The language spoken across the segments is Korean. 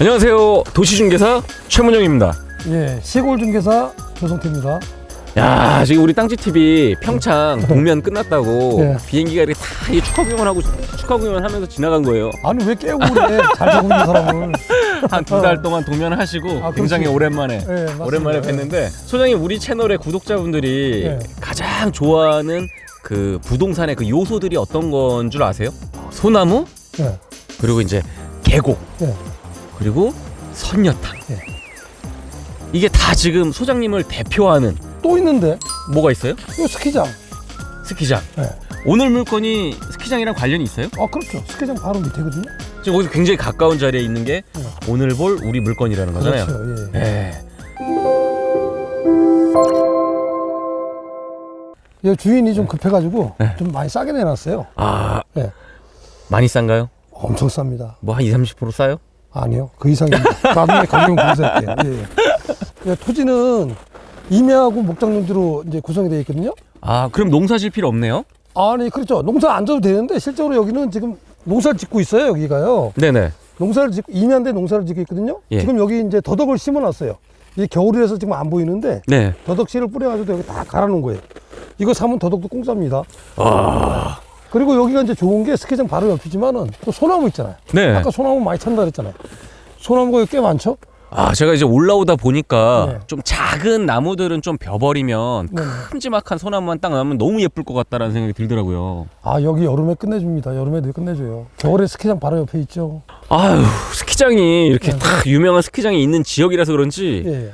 안녕하세요. 도시중개사 최문영입니다. 예, 시골 중개사 조성태입니다. 야 지금 우리 땅지 TV 평창 동면 끝났다고 네. 비행기가 이렇게 다이 축하 공연을 하고 축하 공연을 하면서 지나간 거예요. 아니 왜 깨우고 그래? 잘 되고 있는 사람을. 한 두 달 동안 동면을 하시고 아, 굉장히 그렇지. 오랜만에 예, 맞습니다. 오랜만에 예. 뵀는데 소장님 우리 채널의 구독자분들이 네. 가장 좋아하는 그 부동산의 그 요소들이 어떤 건 줄 아세요? 소나무 예, 그리고 이제 계곡 예. 그리고 선녀탕 예. 이게 다 지금 소장님을 대표하는 또 있는데 뭐가 있어요? 이 스키장. 스키장. 예. 오늘 물건이 스키장이랑 관련이 있어요? 아 그렇죠. 스키장 바로 밑에거든요. 지금 거기서 굉장히 가까운 자리에 있는 게 네. 오늘 볼 우리 물건이라는 거잖아요. 그렇죠. 예. 예. 예, 주인이 좀 급해가지고 네. 좀 많이 싸게 내놨어요. 아 예. 많이 싼가요? 엄청 쌉니다. 뭐 한 2, 30% 싸요? 아니요, 그 이상입니다. 나중에 가격 보세요. 예, 예. 예, 토지는 임야하고 목장용지로 이제 구성이 되어 있거든요. 아 그럼 농사 질 필요 없네요? 아니 그렇죠. 농사 안 져도 되는데 실제로 여기는 지금 농사를 짓고 있어요. 여기가요. 네네. 농사를 짓고 임야인데 농사를 짓고 있거든요. 예. 지금 여기 이제 더덕을 심어 놨어요. 이 겨울이라서 지금 안 보이는데 네. 더덕 씨를 뿌려 가지고 여기 다 갈아 놓은 거예요. 이거 사면 더덕도 공짜입니다. 아 그리고 여기가 이제 좋은 게 스키장 바로 옆이지만은 또 소나무 있잖아요. 네. 아까 소나무 많이 찬다 그랬잖아요. 소나무가 꽤 많죠? 아 제가 이제 올라오다 보니까 네. 좀 작은 나무들은 좀 벼버리면 네. 큼지막한 소나무만 딱 나면 너무 예쁠 것 같다라는 생각이 들더라고요. 아 여기 여름에 끝내줍니다. 여름에도 끝내줘요. 겨울에 스키장 바로 옆에 있죠. 아유 스키장이 이렇게 네. 딱 유명한 스키장이 있는 지역이라서 그런지 예,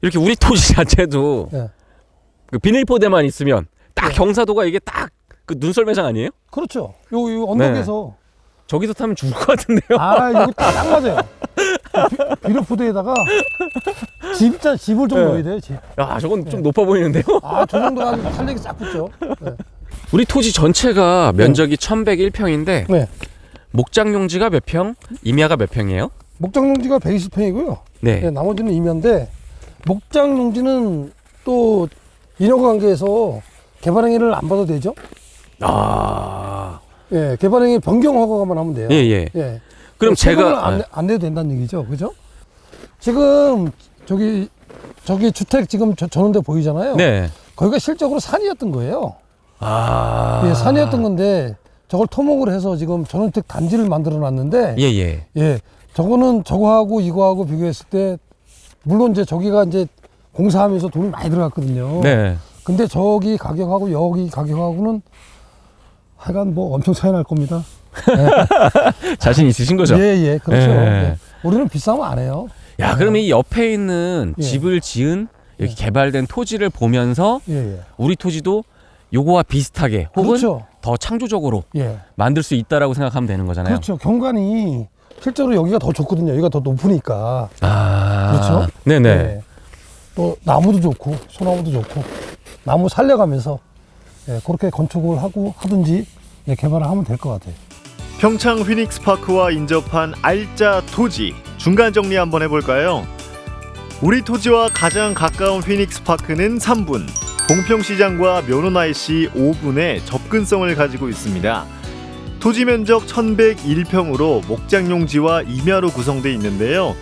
이렇게 우리 토지 자체도 예. 그 비닐포대만 있으면 딱 네. 경사도가 이게 딱 그 눈썰 매장 아니에요? 그렇죠. 요, 요 언덕에서 저기서 타면 죽을 것 같은데요. 아 여기 딱 맞아요. 비- 비료포대에다가 집, 자- 집을 좀 네. 넣어야 돼요. 집. 야 저건 네. 좀 높아 보이는데요. 아, 저 정도가 아주 탄력이 싹 붙죠. 네. 우리 토지 전체가 면적이 1,101평인데 네. 목장 용지가 몇 평, 임야가 몇 평이에요? 목장 농지가 120평이고요. 네. 네, 나머지는 임야인데 목장 농지는 또 인허가 관계에서 개발 행위를 안 받아도 되죠. 아. 예, 개발행위 변경 허가만 하면 돼요. 예, 예. 예. 그럼 제가 안, 내- 안 내도 된다는 얘기죠, 그죠? 지금 저기 저기 주택 지금 저, 저런데 보이잖아요. 네. 거기가 실적으로 산이었던 거예요. 아. 예, 산이었던 건데 저걸 토목을 해서 지금 전원주택 단지를 만들어 놨는데 예, 예. 예, 저거는 저거하고 이거하고 비교했을 때 물론 이제 저기가 이제 공사하면서 돈이 많이 들어갔거든요. 네. 근데 저기 가격하고 여기 가격하고는 하여간 뭐 엄청 차이 날 겁니다. 자신 있으신 거죠? 예, 예, 그렇죠. 예. 예. 우리는 비싸면 안 해요. 야, 그럼 이 옆에 있는 예. 집을 지은 이렇게 예. 개발된 토지를 보면서 예, 예. 우리 토지도 요거와 비슷하게 혹은 그렇죠. 더 창조적으로 예. 만들 수 있다라고 생각하면 되는 거잖아요. 그렇죠. 경관이 실제로 여기가 더 좋거든요. 여기가 더 높으니까. 아. 그렇죠? 네네. 예. 또 나무도 좋고 소나무도 좋고 나무 살려가면서 예, 그렇게 건축을 하고 하든지 예, 개발을 하면 될 것 같아요. 평창 휘닉스 파크와 인접한 알짜 토지 중간 정리 한번 해볼까요? 우리 토지와 가장 가까운 휘닉스 파크는 3분, 봉평시장과 면허나이시 5분의 접근성을 가지고 있습니다. 토지 면적 1101평으로 목장용지와 임야로 구성되어 있는데요.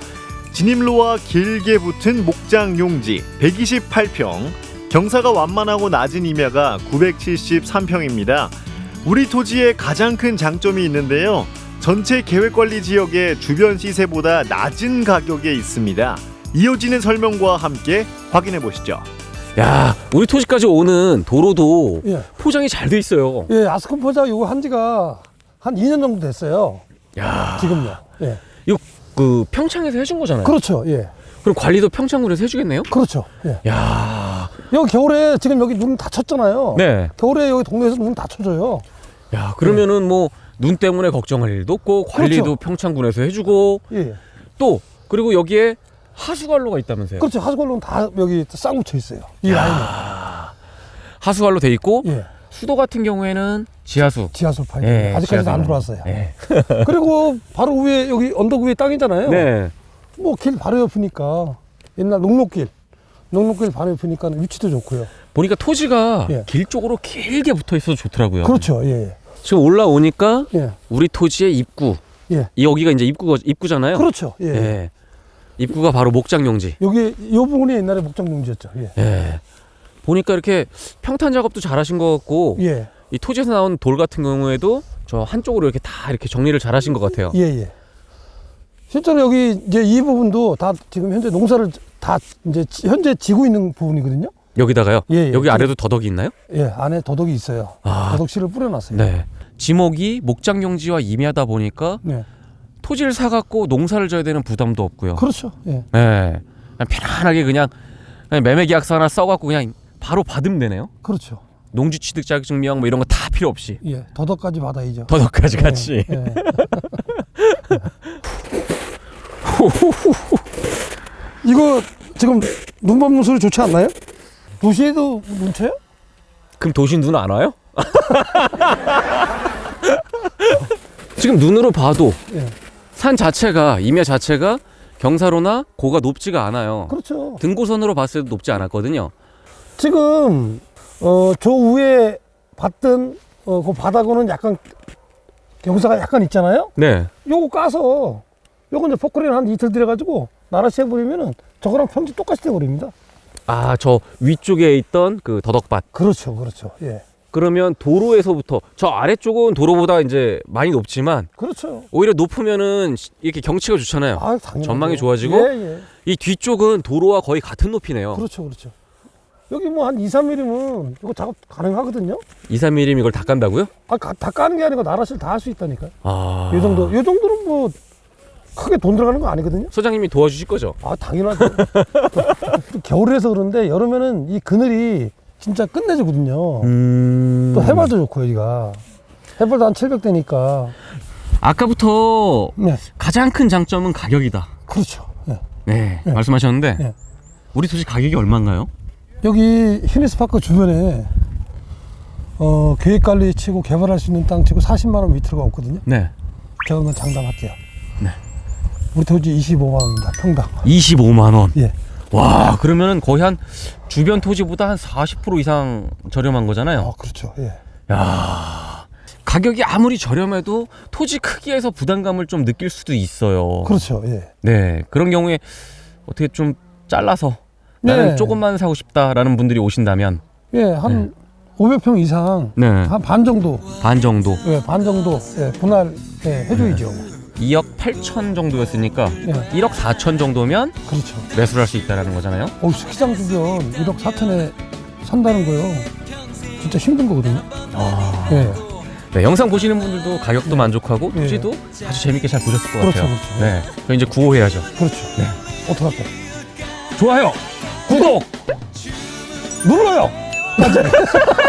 진입로와 길게 붙은 목장용지 128평, 경사가 완만하고 낮은 임야가 973평입니다. 우리 토지의 가장 큰 장점이 있는데요. 전체 계획관리 지역의 주변 시세보다 낮은 가격에 있습니다. 이어지는 설명과 함께 확인해 보시죠. 야, 우리 토지까지 오는 도로도 예, 포장이 잘 돼 있어요. 예 아스콘 포자 이거 한 지가 한 2년 정도 됐어요. 야, 지금요. 예, 이거 그 평창에서 해준 거잖아요. 그렇죠. 예, 그럼 관리도 평창군에서 해주겠네요? 그렇죠. 예. 야, 여기 겨울에 지금 여기 눈 다 쳤잖아요. 네. 겨울에 여기 동네에서 눈 다 쳐줘요. 야, 그러면은 뭐 눈 때문에 걱정할 일도 없고 관리도 그렇죠. 평창군에서 해주고 예, 또 그리고 여기에 하수관로가 있다면서요? 그렇죠. 하수관로는 다 여기 싹 묻혀 있어요. 이 라인에. 하수관로 돼 있고 예, 수도 같은 경우에는 지하수. 지하수 파이프. 예, 아직까지도 안 지하수. 들어왔어요. 예. 그리고 바로 위에 여기 언덕 위에 땅이잖아요. 네. 뭐 길 바로 옆이니까 옛날 녹록길, 녹록길 바로 옆이니까 위치도 좋고요. 보니까 토지가 예. 길 쪽으로 길게 붙어 있어서 좋더라고요. 그렇죠. 예, 지금 올라오니까 예, 우리 토지의 입구 예. 이 여기가 이제 입구가 입구잖아요. 그렇죠. 예. 예. 입구가 바로 목장용지. 여기 이 부분이 옛날에 목장용지였죠. 예. 예. 보니까 이렇게 평탄 작업도 잘하신 것 같고 예. 이 토지에서 나온 돌 같은 경우에도 저 한쪽으로 이렇게 다 이렇게 정리를 잘하신 것 같아요. 예, 예. 실제로 여기 이제 이 부분도 다 지금 현재 농사를 다 이제 지- 현재 지고 있는 부분이거든요. 여기다가요. 예, 예. 여기 아래도 더덕이 있나요? 예, 안에 더덕이 있어요. 아. 더덕씨를 뿌려놨어요. 네. 지목이 목장용지와 임야다 보니까 네. 토지를 사갖고 농사를 져야 되는 부담도 없고요. 그렇죠. 예. 네. 그냥 편안하게 그냥, 그냥 매매 계약서 하나 써갖고 그냥 바로 받으면 되네요. 그렇죠. 농지 취득 자격증 명 뭐 이런 거 다 필요 없이 예. 더덕까지 받아야죠. 더덕까지 같이. 예, 예. 이거 지금 눈 밟는 소리 좋지 않나요? 도시에도 눈 쳐요? 그럼 도시 눈 안 와요? 지금 눈으로 봐도 예. 산 자체가 임야 자체가 경사로나 고가 높지가 않아요. 그렇죠. 등고선으로 봤을 때 높지 않았거든요. 지금 어, 저 위에 봤던 어, 그 바닥으로는 약간 경사가 약간 있잖아요. 네. 요거 까서 요거 이제 포크레인 한 이틀 들여가지고 나라시 해버리면은 저거랑 평지 똑같이 돼버립니다. 아, 저 위쪽에 있던 그 더덕밭. 그렇죠, 그렇죠. 예, 그러면 도로에서부터 저 아래쪽은 도로보다 이제 많이 높지만 그렇죠. 오히려 높으면은 시- 이렇게 경치가 좋잖아요. 아, 당연히 전망이 좋아지고? 예, 예. 이 뒤쪽은 도로와 거의 같은 높이네요. 그렇죠, 그렇죠. 여기 뭐 한 2, 3mm면 이거 작업 가능하거든요. 2, 3mm 이걸 다 깐다고요? 아, 가- 다 까는 게 아니고 나라시를 다할 수 있다니까요. 아. 요 정도, 요 정도는 뭐 크게 돈 들어가는 거 아니거든요. 소장님이 도와주실 거죠? 아 당연하죠. 또 겨울이라서 그런데 여름에는 이 그늘이 진짜 끝내주거든요. 음. 또 해발도 좋고 여기가 해발도 한 700대니까. 아까부터 네, 가장 큰 장점은 가격이다. 그렇죠. 네. 네, 네. 말씀하셨는데 네. 우리 도시 가격이 얼마인가요? 여기 휴니스파크 주변에 어, 계획 관리 치고 개발할 수 있는 땅 치고 40만 원 밑으로가 없거든요. 네. 제가 한번 장담할게요. 네. 우리 토지 25만 원입니다. 평당. 25만 원. 예. 와, 그러면은 거의 한 주변 토지보다 한 40% 이상 저렴한 거잖아요. 아 그렇죠. 예. 야. 가격이 아무리 저렴해도 토지 크기에서 부담감을 좀 느낄 수도 있어요. 그렇죠. 예. 네. 그런 경우에 어떻게 좀 잘라서 네. 나는 조금만 사고 싶다라는 분들이 오신다면 예, 한 500평 이상 네. 한 반 정도 반 정도 예, 반 정도 예, 분할 예, 해줘야죠. 2억 8천 정도였으니까 네. 1억 4천 정도면 그렇죠. 매수를 할 수 있다라는 거잖아요. 어, 스키장 주변 1억 4천에 산다는 거요. 진짜 힘든 거거든요. 아. 네. 네, 영상 보시는 분들도 가격도 네. 만족하고 네. 토지도 아주 재밌게 잘 보셨을 것 그렇죠, 같아요. 그렇죠. 네, 그럼 이제 구호해야죠. 그렇죠. 네. 어떡할 거? 좋아요, 구독 눌러요. 맞아요.